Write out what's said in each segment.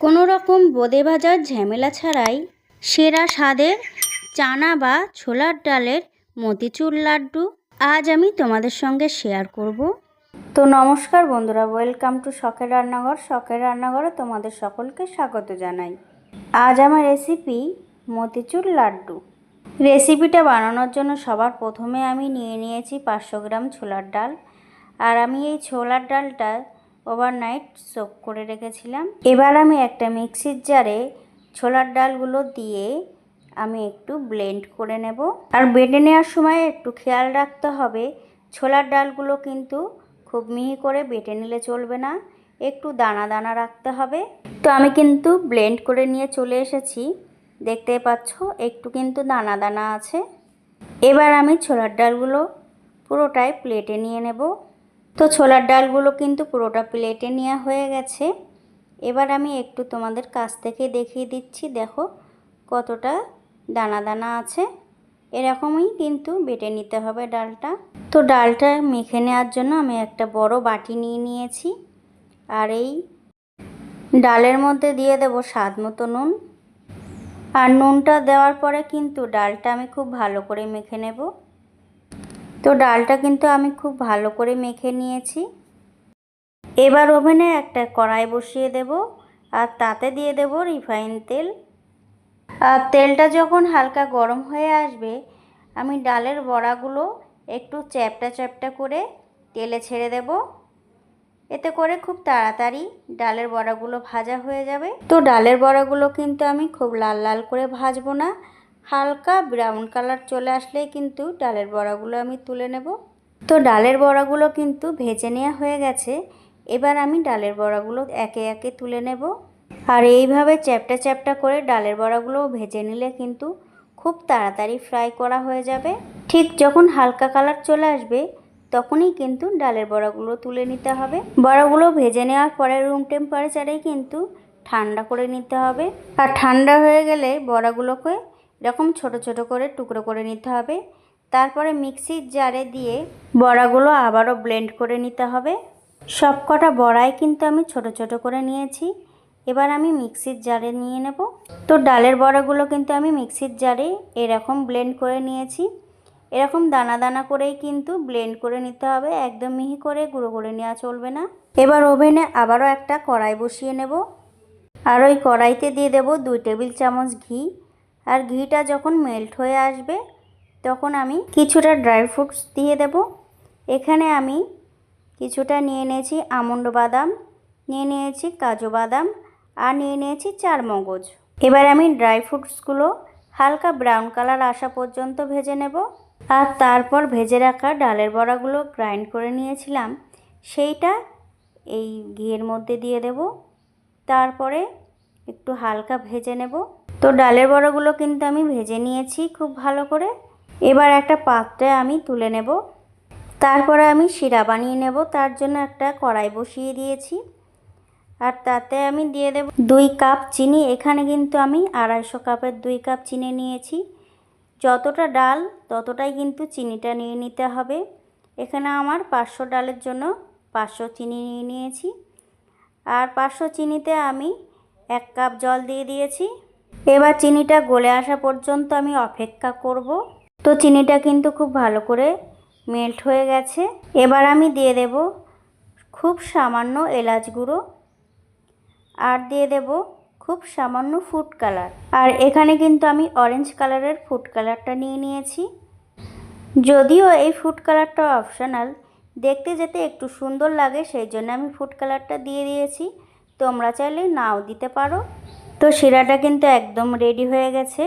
কোনো রকম বোঁদে ভাজার ঝামেলা ছাড়াই সেরা স্বাদের চানা বা ছোলার ডালের মতিচুর লাড্ডু আজ আমি তোমাদের সঙ্গে শেয়ার করব। তো নমস্কার বন্ধুরা, ওয়েলকাম টু শখের রান্নাঘর। শখের রান্নাঘরে তোমাদের সকলকে স্বাগত জানাই। আজ আমার রেসিপি মতিচুর লাড্ডু। রেসিপিটা বানানোর জন্য সবার প্রথমে আমি নিয়ে নিয়েছি পাঁচশো গ্রাম ছোলার ডাল। আর আমি এই ছোলার ডালটা ওভারনাইট সোক করে রেখেছিলাম। এবার আমি একটা মিক্সির জারে ছোলার ডালগুলো দিয়ে আমি একটু ব্লেন্ড করে নেব। আর বেটে নেওয়ার সময় একটু খেয়াল রাখতে হবে, ছোলার ডালগুলো কিন্তু খুব মিহি করে বেটে নিলে চলবে না, একটু দানা দানা রাখতে হবে। তো আমি কিন্তু ব্লেন্ড করে নিয়ে চলে এসেছি দেখতে পাচ্ছ একটু কিন্তু দানা দানা আছে। এবার আমি ছোলার ডালগুলো পুরোটাই প্লেটে নিয়ে নেব। তো ছোলার ডালগুলো কিন্তু পুরোটা প্লেটে নেওয়া হয়ে গেছে। এবার আমি একটু তোমাদের কাছ থেকে দেখিয়ে দিচ্ছি, দেখো কতটা দানা দানা আছে। এরকমই কিন্তু বেটে নিতে হবে ডালটা। তো ডালটা মেখে নেওয়ার জন্য আমি একটা বড় বাটি নিয়ে নিয়েছি। আর এই ডালের মধ্যে দিয়ে দেব স্বাদ মতো নুন। আর নুনটা দেওয়ার পরে কিন্তু ডালটা আমি খুব ভালো করে মেখে নেব। তো ডালটা কিন্তু আমি খুব ভালো করে মেখে নিয়েছি। এবার ওভেনে একটা কড়াই বসিয়ে দেব আর তাতে দিয়ে দেব রিফাইন তেল। আর তেলটা যখন হালকা গরম হয়ে আসবে, আমি ডালের বড়াগুলো একটু চ্যাপটা চ্যাপটা করে তেলে ছেড়ে দেব। এতে করে খুব তাড়াতাড়ি ডালের বড়াগুলো ভাজা হয়ে যাবে। তো ডালের বড়াগুলো কিন্তু আমি খুব লাল লাল করে ভাজবো না। হালকা ব্রাউন কালার চলে আসলেই কিন্তু ডালের বড়াগুলো আমি তুলে নেব। তো ডালের বড়াগুলো কিন্তু ভেজে নেওয়া হয়ে গেছে। এবার আমি ডালের বড়াগুলো একে একে তুলে নেব। আর এইভাবে চ্যাপটা চ্যাপটা করে ডালের বড়াগুলো ভেজে নিলে কিন্তু খুব তাড়াতাড়ি ফ্রাই করা হয়ে যাবে। ঠিক যখন হালকা কালার চলে আসবে, তখনই কিন্তু ডালের বড়াগুলো তুলে নিতে হবে। বড়াগুলো ভেজে নেওয়ার পরে রুম টেম্পারেচারেই কিন্তু ঠান্ডা করে নিতে হবে। আর ঠান্ডা হয়ে গেলে বড়াগুলোকে এরকম ছোট ছোট করে টুকরো করে নিতে হবে। তারপরে মিক্সির জারে দিয়ে বড়াগুলো আবারও ব্লেন্ড করে নিতে হবে। সব কটা বড়াই কিন্তু আমি ছোট ছোট করে নিয়েছি। এবার আমি মিক্সির জারে নিয়ে নেব। তো ডালের বড়াগুলো কিন্তু আমি মিক্সির জারে এরকম ব্লেন্ড করে নিয়েছি। এরকম দানা দানা করেই কিন্তু ব্লেন্ড করে নিতে হবে। একদম মিহি করে গুঁড়ো করে নেওয়া চলবে না। এবার ওভেনে আবারও একটা কড়াই বসিয়ে নেব। আর ওই কড়াইতে দিয়ে দেব দুই টেবিল চামচ ঘি। আর ঘিটা যখন মেল্ট হয়ে আসবে, তখন আমি কিছুটা ড্রাই ফ্রুটস দিয়ে দেব। এখানে আমি কিছুটা নিয়ে নিয়েছি আমন্ড বাদাম, নিয়ে নিয়েছি কাজু বাদাম, আর নিয়ে নিয়েছি চার মগজ এবার আমি ড্রাই ফ্রুটসগুলো হালকা ব্রাউন কালার আসা পর্যন্ত ভেজে নেব। আর তারপর ভেজে রাখা ডালের বড়াগুলো গ্রাইন্ড করে নিয়েছিলাম। সেইটা এই ঘিয়ের মধ্যে দিয়ে দেব। তারপরে একটু হালকা ভেজে নেব। তো ডালের বড়াগুলো কিন্তু আমি ভেজে নিয়েছি খুব ভালো করে। এবার একটা পাত্রে আমি তুলে নেব। তারপরে আমি শিরা বানিয়ে নেব, তার জন্য একটা কড়াই বসিয়ে দিয়েছি। আর তাতে আমি দিয়ে দেব দুই কাপ চিনি, এখানে কিন্তু আমি আড়াইশো কাপের দুই কাপ চিনি নিয়েছি। যতটা ডাল, ততটাই কিন্তু চিনিটা নিয়ে নিতে হবে। এখানে আমার পাঁচশো ডালের জন্য পাঁচশো চিনি নিয়ে নিয়েছি। আর পাঁচশো চিনিতে আমি এক কাপ জল দিয়ে দিয়েছি। এবার চিনিটা গলে আসা পর্যন্ত আমি অপেক্ষা করব। তো চিনিটা কিন্তু খুব ভালো করে মেল্ট হয়ে গেছে। এবার আমি দিয়ে দেব খুব সামান্য এলাচ গুঁড়ো আর দিয়ে দেব খুব সামান্য ফুড কালার আর এখানে কিন্তু আমি অরেঞ্জ কালারের ফুড কালারটা নিয়ে নিয়েছি। যদিও এই ফুড কালারটা অপশনাল দেখতে যেতে একটু সুন্দর লাগে, সেই জন্য আমি ফুড কালারটা দিয়ে দিয়েছি। তোমরা চাইলে নাও দিতে পারো। তো শিরাটা কিন্তু একদম রেডি হয়ে গেছে।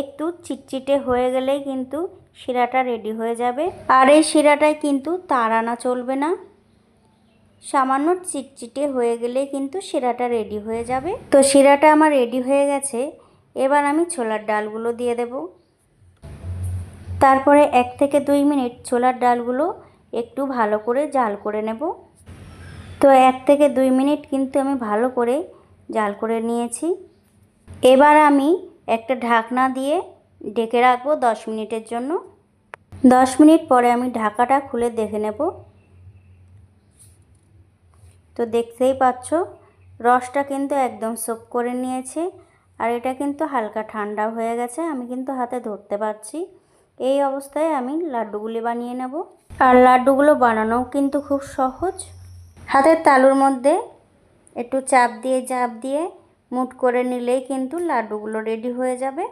একটু চিটচিটে হয়ে গেলেই কিন্তু শিরাটা রেডি হয়ে যাবে। আর এই শিরাটায় কিন্তু তার আনা চলবে না। সামান্য চিটচিটে হয়ে গেলে কিন্তু শিরাটা রেডি হয়ে যাবে। তো শিরাটা আমার রেডি হয়ে গেছে। এবার আমি ছোলার ডালগুলো দিয়ে দেব। তারপরে এক থেকে দুই মিনিট ছোলার ডালগুলো একটু ভালো করে জাল করে নেব। তো এক থেকে দুই মিনিট কিন্তু আমি ভালো করে জাল করে নিয়েছি। এবার আমি একটা ঢাকনা দিয়ে ডেকে রাখব দশ মিনিটের জন্য। দশ মিনিট পরে আমি ঢাকাটা খুলে দেখে নেব। তো দেখতেই পাচ্ছ, রসটা কিন্তু একদম সোপ করে নিয়েছে আর এটা কিন্তু হালকা ঠান্ডা হয়ে গেছে, আমি কিন্তু হাতে ধরতে পারছি। এই অবস্থায় আমি লাড্ডুগুলি বানিয়ে নেব। আর লাড্ডুগুলো বানানোও কিন্তু খুব সহজ। হাতের তালুর মধ্যে একটু চাপ দিয়ে চাপ দিয়ে মুট করে নিলেই কিন্তু লাড্ডুগুলো রেডি হয়ে যাবে।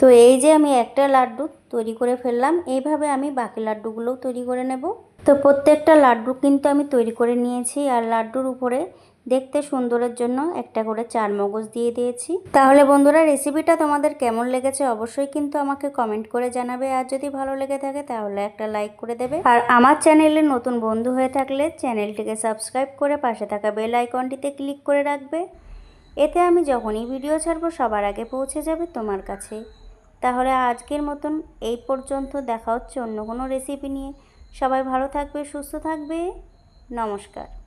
তো এই যে আমি একটা লাড্ডু তৈরি করে ফেললাম, এইভাবে আমি বাকি লাড্ডুগুলোও তৈরি করে নেব। তো প্রত্যেকটা লাড্ডু কিন্তু আমি তৈরি করে নিয়েছি আর লাড্ডুর উপরে দেখতে সুন্দরের জন্য একটা করে চার মগজ দিয়ে দিয়েছি। তাহলে বন্ধুরা রেসিপিটা তোমাদের কেমন লেগেছে অবশ্যই কিন্তু আমাকে কমেন্ট করে জানাবে। আর যদি ভালো লেগে থাকে তাহলে একটা লাইক করে দেবে। আর আমার চ্যানেলে নতুন বন্ধু হয়ে থাকলে চ্যানেলটিকে সাবস্ক্রাইব করে পাশে থাকা বেল আইকনটিতে ক্লিক করে রাখবে। এতে আমি যখনই ভিডিও ছাড়বো, সবার আগে পৌঁছে যাবে তোমার কাছে। তাহলে আজকের মতন এই পর্যন্ত দেখা হচ্ছে অন্য কোনো রেসিপি নিয়ে। সবাই ভালো থাকবে, সুস্থ থাকবে। নমস্কার।